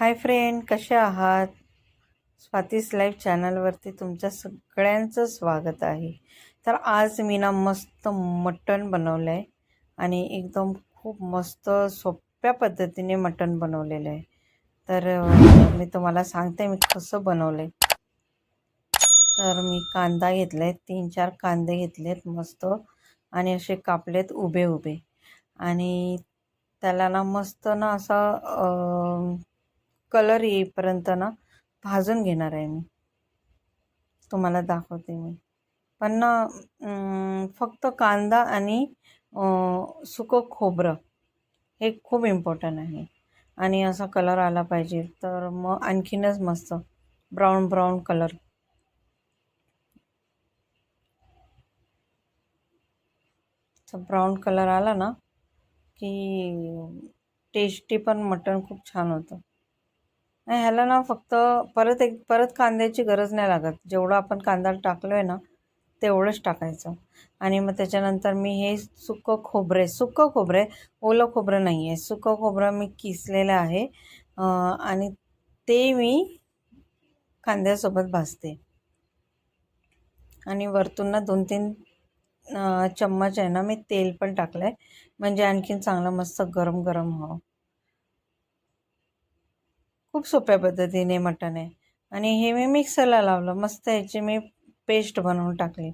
Hi friend कसे आहात? Swati's life चॅनलवरती तुमच्या सगळ्यांचं स्वागत आहे. तर आज मी ना मस्त मटण बनवलं आहे आणि एकदम खूप मस्त सोप्या पद्धतीने मटण बनवलेलं आहे. तर मी तुम्हाला सांगते मी कसं बनवलं आहे तर मी कांदा घेतला आहे तीन चार कांदे घेतलेत मस्त आणि असे कापलेत उभे उभे आणि त्याला ना मस्त ना असं कलर येईपर्यंत ना भाजून घेणार आहे मी. तुम्हाला दाखवते मी. पण ना फक्त कांदा आणि सुकं खोबरं हे खूप इम्पॉर्टंट आहे. आणि असा कलर आला पाहिजे तर मग आणखीनच मस्त brown brown colour. Brown colour आला ना की टेस्टी पण मटण खूप छान होतं. नाही ह्याला ना फक्त परत एक परत कांद्याची गरज नाही लागत. जेवढं आपण कांदा टाकलो आहे ना तेवढंच टाकायचं. आणि मग त्याच्यानंतर मी हे सुकं खोबरे सुकं खोबरे ओलं खोबरं नाही आहे सुकं खोबरं मी किसलेलं आहे. आणि ते मी कांद्यासोबत भाजते. आणि वरतून ना दोन तीन चम्मच आहे ना मी तेल पण टाकलं आहे म्हणजे आणखीन चांगलं मस्त गरम गरम व्हावं खूप सोप्या पद्धतीने मटण आहे. आणि हे मी मिक्सरला लावलं. मस्त याची मी पेस्ट बनवून टाकली.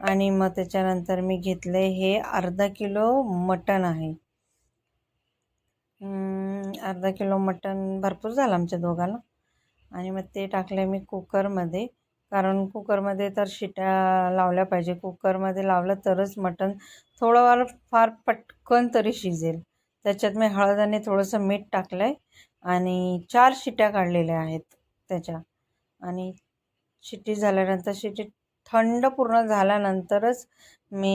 आणि मग त्याच्यानंतर मी घेतले हे अर्धा किलो मटण आहे. अर्धा किलो मटण भरपूर झालं आमच्या दोघांना. आणि मग ते टाकले मी कुकरमध्ये. कारण कुकरमध्ये तर शिट्या लावल्या पाहिजे. कुकरमध्ये लावलं तरच मटण थोडंफार फार पटकन तरी शिजेल. त्याच्यात मी हळद आणि थोडंसं मीठ टाकलं आहे आणि चार शिट्या काढलेल्या आहेत त्याच्या. आणि शिट्टी झाल्यानंतर शिट्टी थंड पूर्ण झाल्यानंतरच मी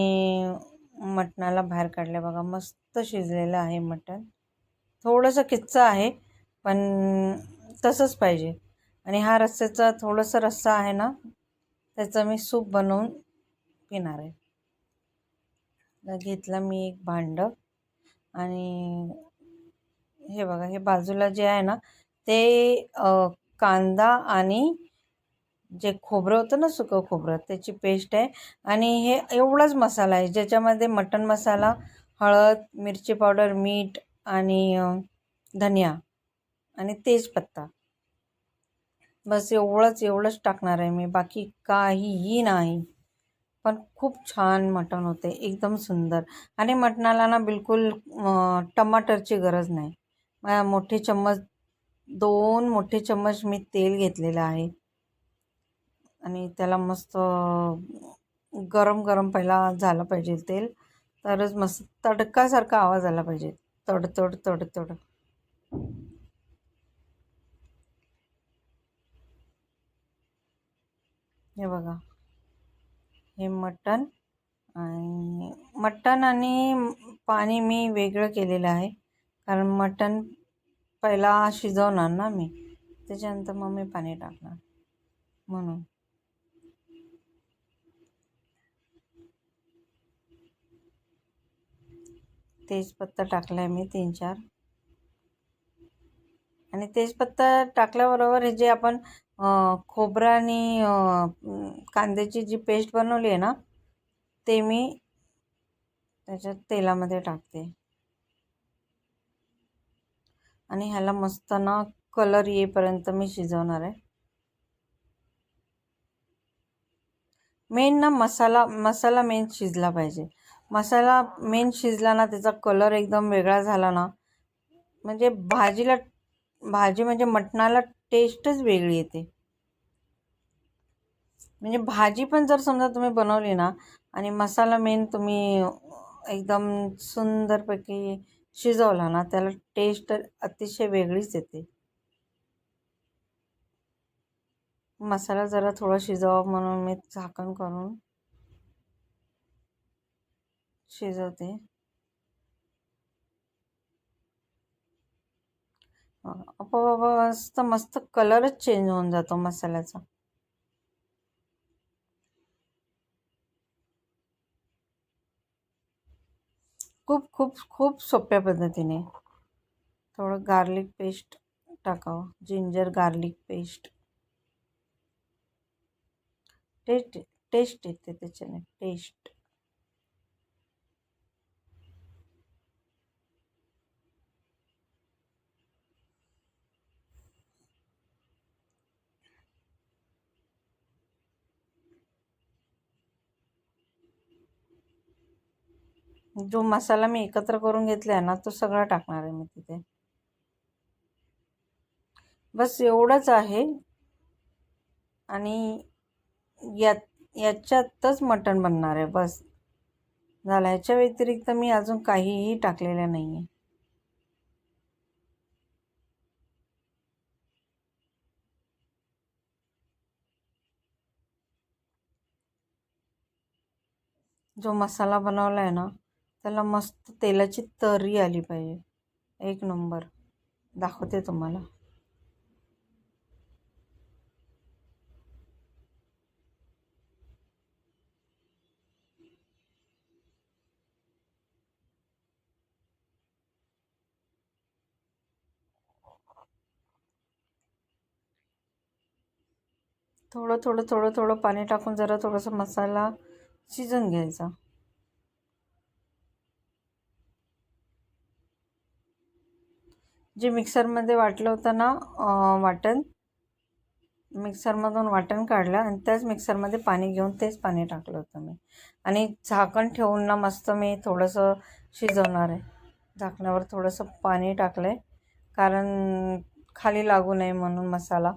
मटणाला बाहेर काढले बघा मस्त शिजलेलं आहे मटण. थोडंसं किच्चं आहे पण तसंच पाहिजे. आणि हा रस्स्याचा थोडंसं रस्सा आहे ना त्याचं मी सूप बनवून पिणार आहे. घेतलं मी एक भांडं आणि हे बघा हे बाजूला जे आहे ना ते कांदा आणि जे खोबरं होतं ना सुकं खोबरं त्याची पेस्ट आहे. आणि हे एवढाच मसाला आहे ज्याच्यामध्ये मटण मसाला हळद मिरची पावडर मीठ आणि धनिया आणि तेजपत्ता. बस एवढंच एवढंच टाकणार आहे मी. बाकी काहीही नाही. पण खूप छान मटण होते एकदम सुंदर. आणि मटणाला ना बिलकुल टमाटरची गरज नाही. मोठे चम्मच दोन मोठे चम्मच मी तेल घेतलेलं आहे. आणि त्याला मस्त गरम गरम पहिला झालं पाहिजे तेल. तरच मस्त तडकासारखा आवाज आला पाहिजे. तडतड तडतड हे बघा. हे मटण आणि मटण आणि पाणी मी वेगळं केलेलं आहे. कारण मटण पहिला शिजवणार ना मी. त्याच्यानंतर मग मी पाणी टाकणार. म्हणून. तेजपत्ता टाकला आहे मी तीन चार आणि तेजपत्ता टाकल्याबरोबर हे जे आपण अं, खोबरं आणि कांद्याची जी पेस्ट बनवली आहे ना ते मी त्याच्यात तेलामध्ये टाकते. आणि ह्याला मस्त ना कलर येईपर्यंत मी शिजवणार आहे. मेन ना मसाला मसाला मेन शिजला पाहिजे. मसाला मेन शिजला ना त्याचा कलर एकदम वेगळा झाला ना म्हणजे भाजीला भाजी म्हणजे मटणाला टेस्टच वेगळी येते. म्हणजे भाजी पण जर समजा तुम्ही बनवली ना आणि मसाला मेन तुम्ही एकदम सुंदरपैकी शिजवला ना त्याला टेस्ट अतिशय वेगळीच येते. मसाला जरा थोडा शिजवा म्हणून मी झाकण करून शिजवते. अप मस्त मस्त कलरच चेंज होऊन जातो मसाल्याचा. खूप खूप खूप सोप्या पद्धतीने. थोडं गार्लिक पेस्ट टाकावं. Ginger garlic paste taste taste येते त्याच्याने. टेस्ट जो मसाला मी एकत्र करून घेतला आहे ना तो सगळा टाकणार आहे मी तिथे. बस एवढंच आहे. आणि यात याच्यातच मटण बनणार आहे बस. झालं ह्याच्या व्यतिरिक्त मी अजून काहीही टाकलेलं नाही आहे जो मसाला बनवला आहे ना त्याला मस्त तेलाची तरी आली पाहिजे. एक नंबर. दाखवते तुम्हाला. थोडं थोडं थोडं थोडं पाणी टाकून जरा थोडासा मसाला शिजून घ्यायचा. जे मिक्सरमध्ये वाटलं होतं ना वाटण मिक्सरमधून वाटण काढलं आणि त्याच मिक्सरमध्ये पाणी घेऊन तेच पाणी टाकलं होतं मी. आणि झाकण ठेवून ना मस्त मी थोडंसं शिजवणार आहे. झाकणावर थोडंसं पाणी टाकलं आहे कारण खाली लागू नये म्हणून मसाला.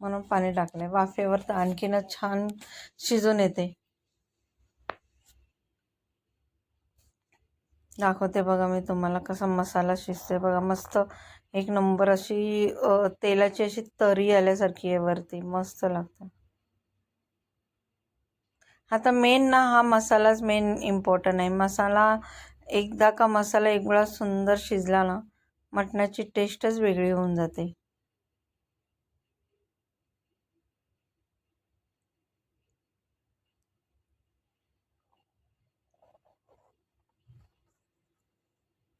म्हणून पाणी टाकलं आहे वाफेवर तर आणखीनच छान शिजून येते. दाखवते बघा मी तुम्हाला कसा मसाला शिजते बघा मस्त एक नंबर अशी तेलाची अशी तरी आल्यासारखी आहे वरती. मस्त लागतं. आता मेन ना हा मसालाच मेन इम्पॉर्टंट आहे. मसाला एकदा का मसाला एक वेळा सुंदर शिजला ना मटणाची टेस्टच वेगळी होऊन जाते.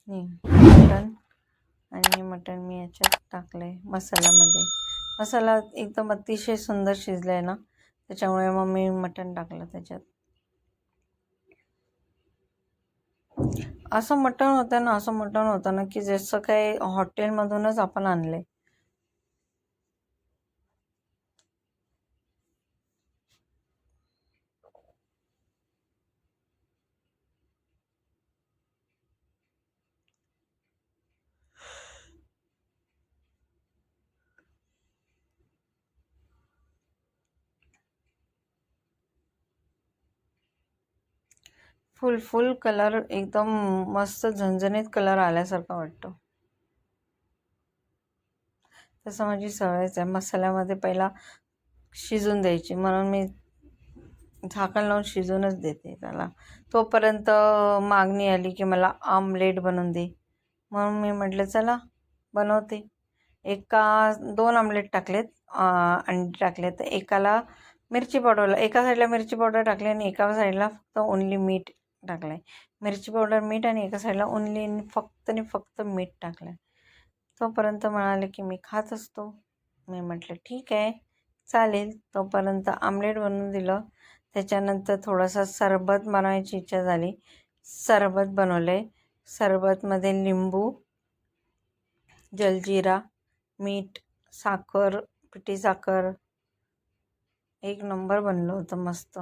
मटण आणि मटण मी याच्यात टाकलं आहे मसाल्यामध्ये. मसाला एकदम अतिशय सुंदर शिजला आहे ना त्याच्यामुळे मग मी मटण टाकलं त्याच्यात. असं मटण होतं ना असं मटण होतं ना की जसं काही हॉटेलमधूनच आपण आणलं आहे फुल फुल कलर एकदम मस्त झणझणीत कलर आल्यासारखा वाटतो. तसं माझी सवयच आहे. मसाल्यामध्ये पहिला शिजून द्यायची. म्हणून मी झाकण लावून शिजूनच देते त्याला. तोपर्यंत मागणी आली की मला आमलेट बनवून दे. म्हणून मी म्हटलं चला बनवते. एका दोन आमलेट टाकलेत. अंडी टाकले तर एकाला मिरची पावडरला एका साईडला मिरची पावडर टाकली आणि एका साईडला फक्त ओनली मीठ. टाकलं आहे मिरची पावडर मीठ आणि एका साईडला ओनली फक्त आणि फक्त मीठ टाकलं आहे तोपर्यंत म्हणाले की मी खात असतो. मी म्हटलं ठीक आहे चालेल. तोपर्यंत आमलेट बनवून दिलं. त्याच्यानंतर थोडासा सरबत बनवायची इच्छा झाली. सरबत बनवलं आहे सरबतमध्ये लिंबू जलजिरा मीठ साखर पिठी साखर. एक नंबर बनलं होतं मस्त.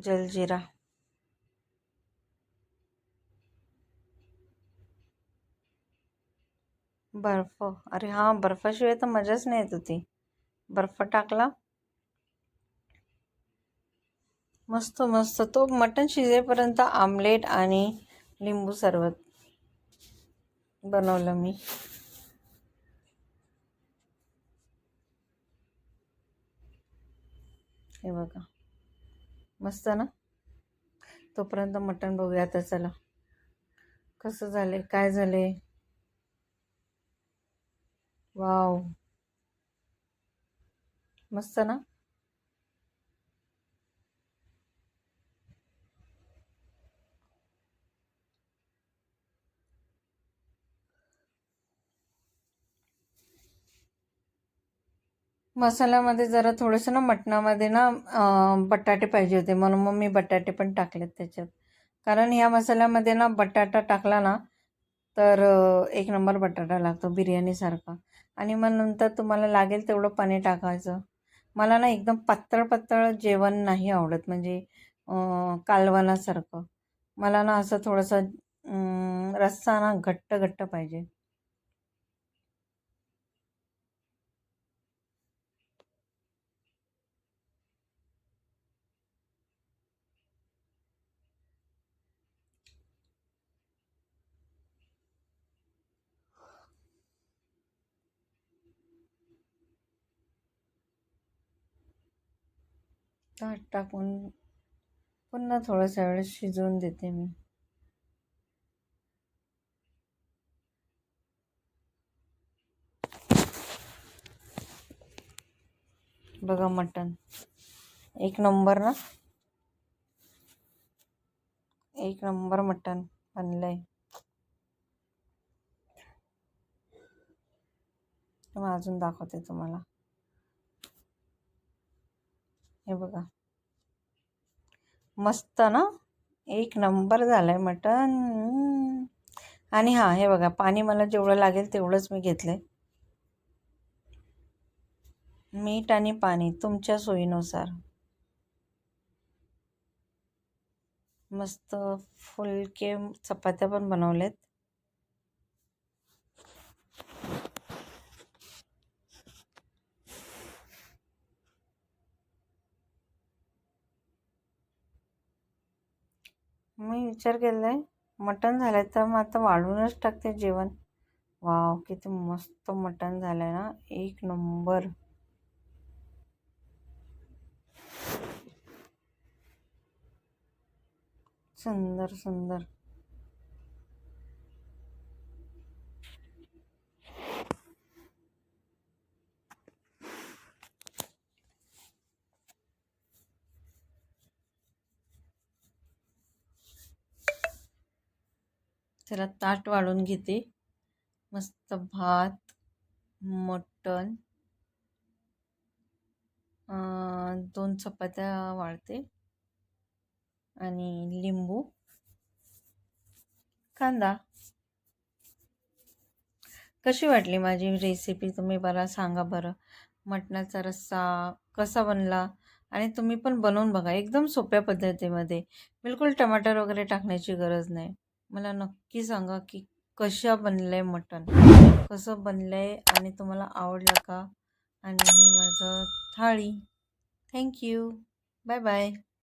जलजिरा. बर्फ. अरे हा बर्फाशिवाय तर मजाच नाही येत होती. बर्फ टाकला. मस्त मस्त. तो मटण शिजेपर्यंत आमलेट आणि लिंबू सरबत बनवलं मी. हे बघा. मस्त ना? तोपर्यंत मटण बघूया आता चला. कसं झाले काय झाले वाव मस्त ना? मसाल्यामध्ये जरा थोडंसं ना मटणामध्ये ना बटाटे पाहिजे होते. म्हणून मग मी बटाटे पण टाकलेत त्याच्यात. कारण ह्या मसाल्यामध्ये ना बटाटा टाकला ना तर एक नंबर बटाटा लागतो बिर्याणीसारखा. आणि मग नंतर तुम्हाला लागेल तेवढं पाणी टाकायचं. मला ना एकदम पातळ पातळ जेवण नाही आवडत. म्हणजे कालवणासारखं मला ना असं थोडंसं रस्सा ना घट्ट घट्ट पाहिजे. ताट टाकून पुन्हा थोडासा वेळ शिजवून देते मी. बघा मटण. एक नंबर ना? एक नंबर मटण बनलंय. मग अजून दाखवते तुम्हाला. हे बघा. मस्त ना? एक नंबर झाला मटण. मटन आणि हां हे बघा पाणी मला जेवढं लागेल तेवढंच मी घेतलं मीठ आणि पाणी तुमच्या सोयीनुसार. मस्त फुलके चपात्या पण बनवलेत. मी विचार केला आहे मटण आहे तर मग आता वाढवूनच टाकते जेवण. वाव किती मस्त मटण आहे ना एक नंबर. सुंदर सुंदर. त्याला ताट वाढून घेते. मस्त भात मटण दोन चपात्या वाळते. आणि लिंबू कांदा. कशी वाटली माझी रेसिपी तुम्ही बरा सांगा बरं. मटणाचा रस्सा कसा बनला? आणि तुम्ही पण बनवून बघा. एकदम सोप्या पद्धतीमध्ये. बिलकुल टमाटर वगैरे टाकण्याची गरज नाही. मला नक्की सांगा की कशा बनलं आहे मटण? कसं बनलं आहे आणि तुम्हाला आवडलं का? आणि ही माझं थाळी. Thank you bye bye